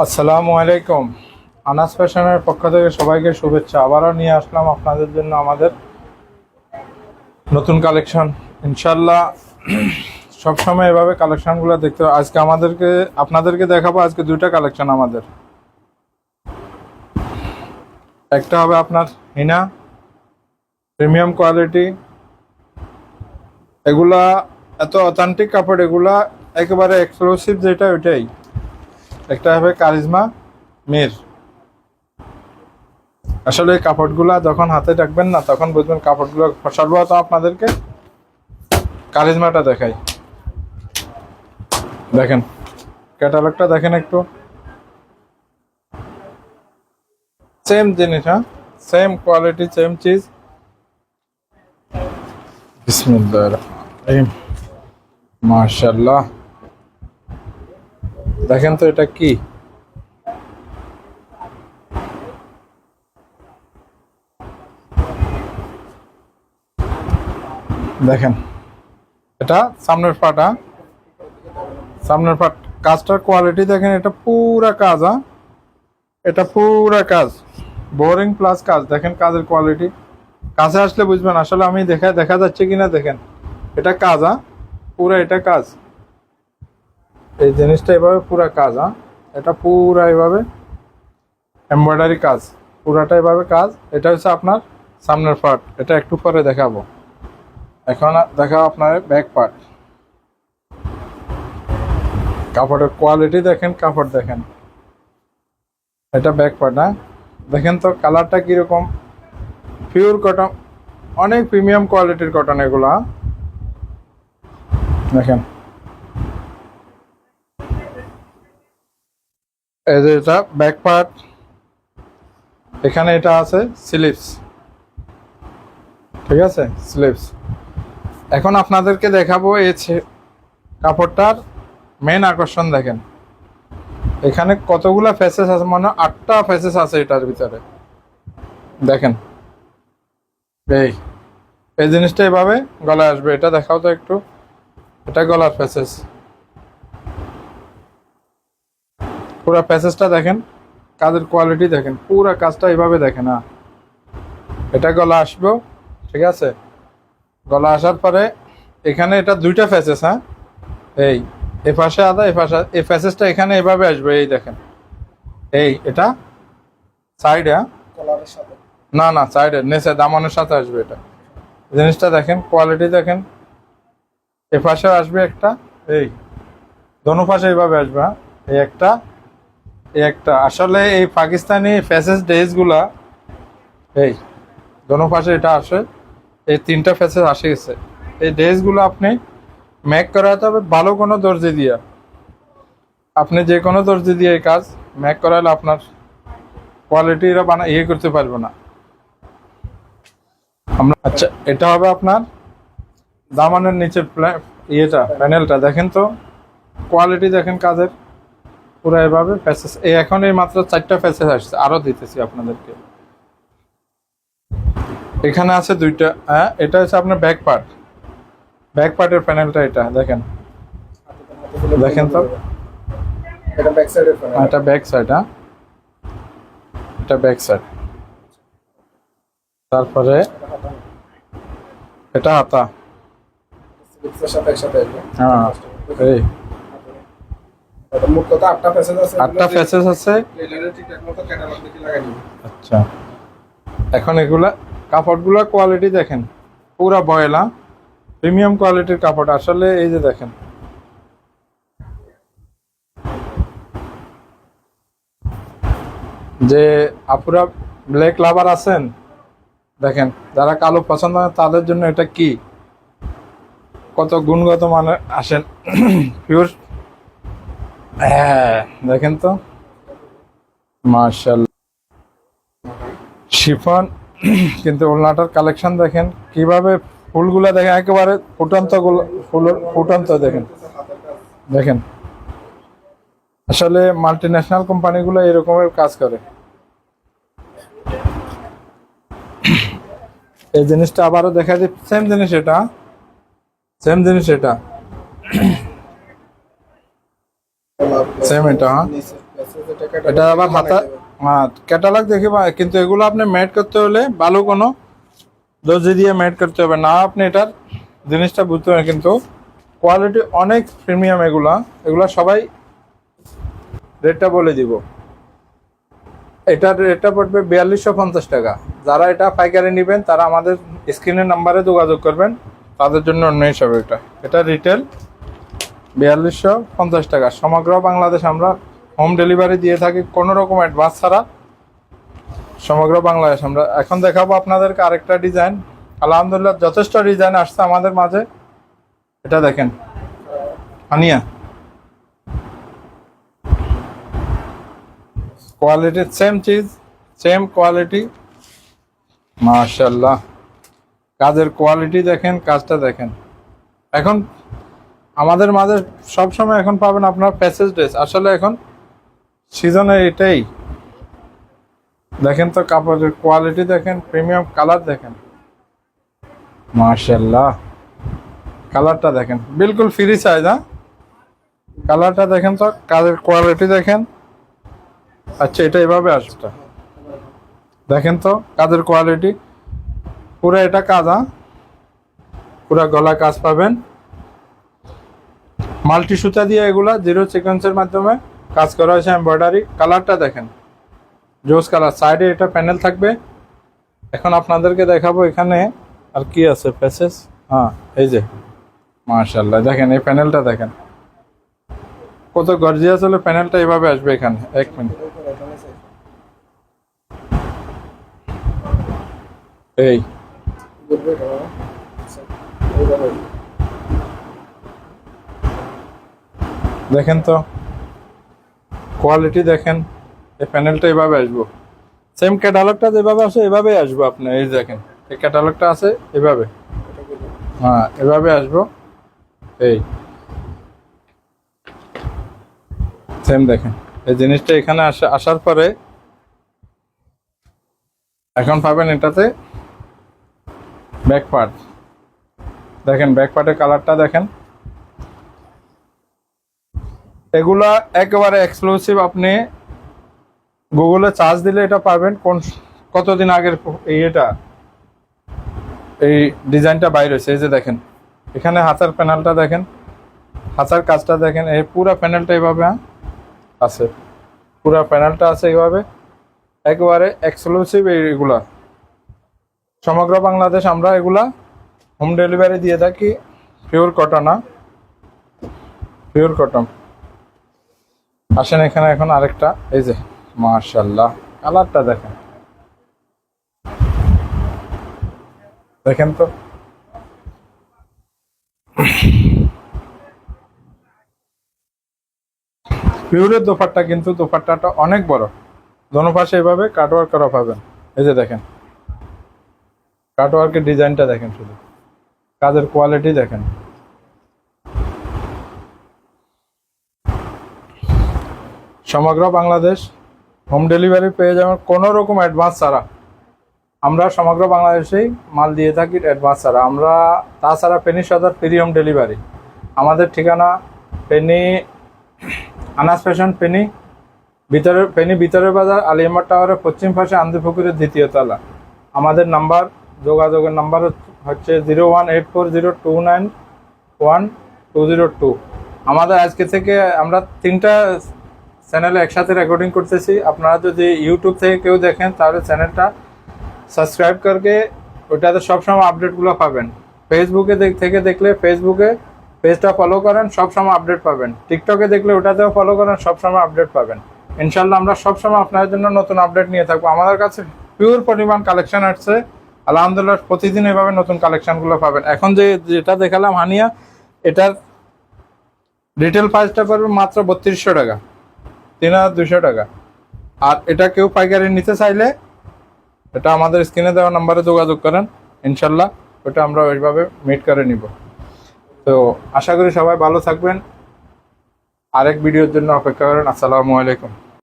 আসসালামু আলাইকুম। আনাস ফ্যাশনের পক্ষ থেকে সবাইকে শুভেচ্ছা। আবারও নিয়ে আসলাম আপনাদের জন্য আমাদের নতুন কালেকশন। ইনশাল্লাহ সবসময় এভাবে কালেকশনগুলো দেখতে হবে। আজকে আমাদেরকে, আপনাদেরকে দেখাবো আজকে দুইটা কালেকশন আমাদের। একটা হবে আপনার হিনা, প্রিমিয়াম কোয়ালিটি। এগুলা এত অথেন্টিক কাপড়, এগুলা একেবারে এক্সক্লুসিভ যেটা, ওইটাই। একটা হবে কারিজমা মির। আসলে এই কাপড়গুলা যখন হাতে রাখবেন না, তখন বুঝবেন কাপড়গুলো সর্বপ্রথম আপনাদেরকে কারিজমাটা দেখাই। দেখেন, ক্যাটালগটা দেখেন একটু। সেম জিনিস হ্যাঁ? সেম কোয়ালিটি, সেম চিজ। রহিম। মাশাআল্লাহ। দেখেন তো এটা কি? দেখেন। এটা সামনের পাটা সামনের পাট। কাজটার কোয়ালিটি দেখেন, এটা পুরা কাজ হ্যাঁ? এটা পুরা কাজ। বোরিং প্লাস কাজ। দেখেন কাজের কোয়ালিটি কাছে আসলে বুঝবেন, আসলে আমি দেখা দেখা যাচ্ছে কিনা দেখেন। এটা কাজ হ্যাঁ? পুরা এটা কাজ। এই জিনিসটা এভাবে পুরা কাজ হ্যাঁ? এটা পুরা এভাবে এমব্রয়ডারি কাজ। পুরাটা এভাবে কাজ। এটা হচ্ছে আপনার সামনের পার্ট এটা একটু পরে দেখাবো। এখন দেখাবো আপনার ব্যাক পার্ট কাপড়ের কোয়ালিটি দেখেন, কাপড় দেখেন। এটা ব্যাক পার্ট হ্যাঁ? দেখেন তো কালারটা কীরকম। পিওর কটন অনেক প্রিমিয়াম কোয়ালিটির কটন এগুলো? দেখেন। এই যে এটা ব্যাক পার্ট এখানে এটা আছে স্লিপস ঠিক আছে? স্লিপস এখন আপনাদেরকে দেখাবো এই কাপড়টার মেন আকর্ষণ দেখেন। এখানে কতগুলা ফেসেস আছে মানে আটটা ফেসেস আছে এটার ভিতরে। দেখেন। এই এই জিনিসটা এভাবে গলায় আসবে। এটা দেখাও তো একটু। এটা গলার ফেসেস পুরো প্যাসেজটা দেখেন কাজের কোয়ালিটি দেখেন পুরো কাজটা এইভাবে দেখেন হ্যাঁ। এটা গলা আসব ঠিক আছে? গলা আসার পরে এখানে এটা দুইটা ফ্যাসেস হ্যাঁ? এই এ পাশে আদা এ পাশে এই ফ্যাসেসটা এখানে এভাবে আসবে এই দেখেন। এই এটা সাইডে হ্যাঁ? না না সাইডে নেচে দামানের সাথে আসবে এটা। জিনিসটা দেখেন কোয়ালিটি দেখেন। এ পাশে আসবে একটা এই দোনো পাশে এইভাবে আসবে হ্যাঁ? এই একটা একটা। আসলে এই পাকিস্তানি ফ্যাসেস ড্রেসগুলা এই দোনো পাশে এটা আসে, এই তিনটা ফ্যাসেস আসে গেছে। এই ড্রেসগুলো আপনি ম্যাক করাতে হবে, ভালো কোনো দর্জি দিয়া। আপনি যে কোনো দর্জি দিয়ে এই কাজ ম্যাক করালে আপনার কোয়ালিটিরা বানা ইয়ে করতে পারব না। আমরা আচ্ছা এটা হবে আপনার দামানের নিচের ইয়েটা প্যানেলটা দেখেন তো কোয়ালিটি দেখেন কাজের। পুরো এভাবে এই এখন এই মাত্র চারটা ফ্যাসেস আসছে আরও দিতেছি আপনাদেরকে। এখানে আছে দুইটা হ্যাঁ এটা হচ্ছে আপনার ব্যাক পার্ট ব্যাক পার্টের প্যানেলটা এটা দেখেন। দেখেন তো। এটা ব্যাক সাইডের ফ্যান এটা ব্যাক সাইড হ্যাঁ। এটা ব্যাক সাইড তারপরে এটা হাতা। হ্যাঁ এই। মোট আটটা প্যাসেজ আছে। আটটা আচ্ছা। এখন এগুলা কাপড়গুলা কোয়ালিটি দেখেন। পুরা বয়লা প্রিমিয়াম কোয়ালিটির কাপড়। আসলে এই যে দেখেন। যে আপুরা ব্ল্যাক লাভার আছেন দেখেন যারা কালো পছন্দ হয় তাদের জন্য এটা কি? কত গুণগত মানের আসেন। পিওর হ্যাঁ দেখেন তো। মার্শাল শিফন, কিন্তু ওলনাটার কালেকশন দেখেন, কীভাবে ফুলগুলা দেখেন, একেবারে ফুটন্ত ফুল, ফুটন্ত দেখেন। দেখেন। আসলে মাল্টি ন্যাশনাল কোম্পানিগুলো এরকমের কাজ করে। এই জিনিসটা আবারও দেখা যায় সেম জিনিস এটা সেম জিনিস এটা। সেম এটা হ্যাঁ। এটা আবার হাতা হ্যাঁ ক্যাটালগ দেখে কিন্তু এগুলো আপনি ম্যাট করতে হলে ভালো কোনো দর্জি দিয়ে ম্যাট করতে হবে। না, আপনি এটার জিনিসটা বুঝতে পারেন কিন্তু কোয়ালিটি অনেক প্রিমিয়াম এগুলা। এগুলা সবাই রেটটা বলে দিব। এটার রেটটা পড়বে বিয়াল্লিশশো পঞ্চাশ টাকা। যারা এটা পাইকারি নেবেন, তারা আমাদের স্ক্রিনের নাম্বারে যোগাযোগ করবেন। তাদের জন্য অন্য হিসাবে এটা। এটা রিটেল বিয়াল্লিশশো পঞ্চাশ টাকা। সমগ্র বাংলাদেশ আমরা হোম ডেলিভারি দিয়ে থাকি, কোনো রকম অ্যাডভান্স ছাড়া। সমগ্র বাংলাদেশ আমরা এখন দেখাবো আপনাদেরকে আরেকটা ডিজাইন আলহামদুলিল্লাহ যথেষ্ট ডিজাইন আসছে আমাদের মাঝে। এটা দেখেন। আনিয়া কোয়ালিটি সেম চিজ সেম কোয়ালিটি মাশাল্লাহ কাজের কোয়ালিটি দেখেন, কাজটা দেখেন। এখন আমাদের মাঝে সবসময় এখন পাবেন আপনার প্যাসেজ ড্রেস আসলে এখন সিজনের এটাই। দেখেন তো কাপড়ের কোয়ালিটি দেখেন প্রিমিয়াম কালার দেখেন। মাশাল্লাহ কালারটা দেখেন। বিলকুল ফ্রি সাইজ হ্যাঁ? কালারটা দেখেন তো, কাজের কোয়ালিটি দেখেন। আচ্ছা এটা এভাবে আসছে দেখেন তো, কাজের কোয়ালিটি পুরো এটা কাজ হ্যাঁ? পুরো গলা কাজ পাবেন। মাল্টি সুতা দিয়ে এগুলা জিরো সিকোয়েন্সের মাধ্যমে কাজ করা হয়েছে এমব্রয়ডারি কালারটা দেখেন। জোস কালার সাইডে এটা প্যানেল থাকবে। এখন আপনাদেরকে দেখাবো এখানে আর কি আছে প্যাসেজ হ্যাঁ এই যে। মাশাল্লাহ দেখেন এই প্যানেলটা দেখেন। কত গর্জিয়াস হলে প্যানেলটা এভাবে আসবে এখানে। এক মিনিট এই। দেখেন তো। কোয়ালিটি দেখেন। এই প্যানেলটা এভাবে আসব। সেম ক্যাটালগটা যেভাবে আসে, এভাবেই আসব আপনি। এই দেখেন, এই ক্যাটালগটা আছে, এভাবে। হ্যাঁ এভাবে আসব। এই। সেম দেখেন। এই জিনিসটা এখানে আসা, আসার পরে এখন পাবেন এটাতে ব্যাক পার্ট দেখেন ব্যাক পার্টের কালারটা দেখেন। এগুলা একেবারে এক্সক্লুসিভ আপনি গুগলে চার্জ দিলে এটা পাবেন। কোন কতদিন আগের এটা এই ডিজাইনটা বাইরে হয়েছে। এই যে দেখেন এখানে হাতার প্যানেলটা দেখেন হাতার কাজটা দেখেন। এই পুরো প্যানেলটা এইভাবে হ্যাঁ, আছে। পুরো প্যানেলটা আছে এইভাবে। একেবারে এক্সক্লুসিভ এইগুলা সমগ্র বাংলাদেশ আমরা এগুলা হোম ডেলিভারি দিয়ে থাকি। পিওর কটনা পিওর কটন আসেন এখানে এখন আরেকটা, এই যে মার্শাল্লাহ কালারটা দেখেন। দেখেন তো। পিউরের দোপাট্টা কিন্তু দোপাট্টাটা অনেক বড়। দোনো পাশে এভাবে কাটওয়ার্ক করা পাবেন এই যে দেখেন। কাটওয়ার্কের ডিজাইনটা দেখেন শুধু। কাজের কোয়ালিটি দেখেন। সমগ্র বাংলাদেশ হোম ডেলিভারি পেয়ে যাবেন কোনো রকম অ্যাডভান্স ছাড়া। আমরা সমগ্র বাংলাদেশেই মাল দিয়ে থাকি অ্যাডভান্স ছাড়া। আমরা তাছাড়া পেনি সদর ফ্রি হোম ডেলিভারি আমাদের ঠিকানা পেনি আনাস ফ্যাশন পেনি ভিতরে ফেনী ভিতরের বাজার আলিয়ামার টাওয়ারের পশ্চিম পাশে আন্দিপুকুরের দ্বিতীয় তলা। আমাদের নাম্বার যোগাযোগের নাম্বার হচ্ছে zero one eight four zero two nine one two zero two আমাদের আজকে থেকে আমরা তিনটা চ্যানেলে একসাথে রেকর্ডিং করতেছি। আপনারা যদি ইউটিউব থেকে কেউ দেখেন, তাহলে চ্যানেলটা সাবস্ক্রাইব করকে ওটাতে সবসময় আপডেটগুলো পাবেন। ফেসবুকে থেকে দেখলে ফেসবুকে পেজটা ফলো করেন, সবসময় আপডেট পাবেন। টিকটকে দেখলে ওটাতেও ফলো করেন, সবসময় আপডেট পাবেন। ইনশাল্লাহ আমরা সবসময় আপনাদের জন্য নতুন আপডেট নিয়ে থাকব। আমাদের কাছে পিওর পরিমাণ কালেকশন আসছে। আলহামদুলিল্লাহ প্রতিদিন এভাবে নতুন কালেকশনগুলো পাবেন। এখন যে যেটা দেখালাম হানিয়া, এটার রিটেল প্রাইসটা পড়বে মাত্র বত্রিশশো টাকা। তিন হাজার দুশো টাকা। আর এটা কেউ পাইকারি নিতে চাইলে এটা আমাদের স্ক্রিনে দেওয়া নাম্বারে যোগাযোগ করেন, ইনশাল্লাহ ওটা আমরা ওইভাবে মিট করে নিব। তো আশা করি সবাই ভালো থাকবেন। আরেক ভিডিওর জন্য অপেক্ষা করেন। আসসালামু আলাইকুম।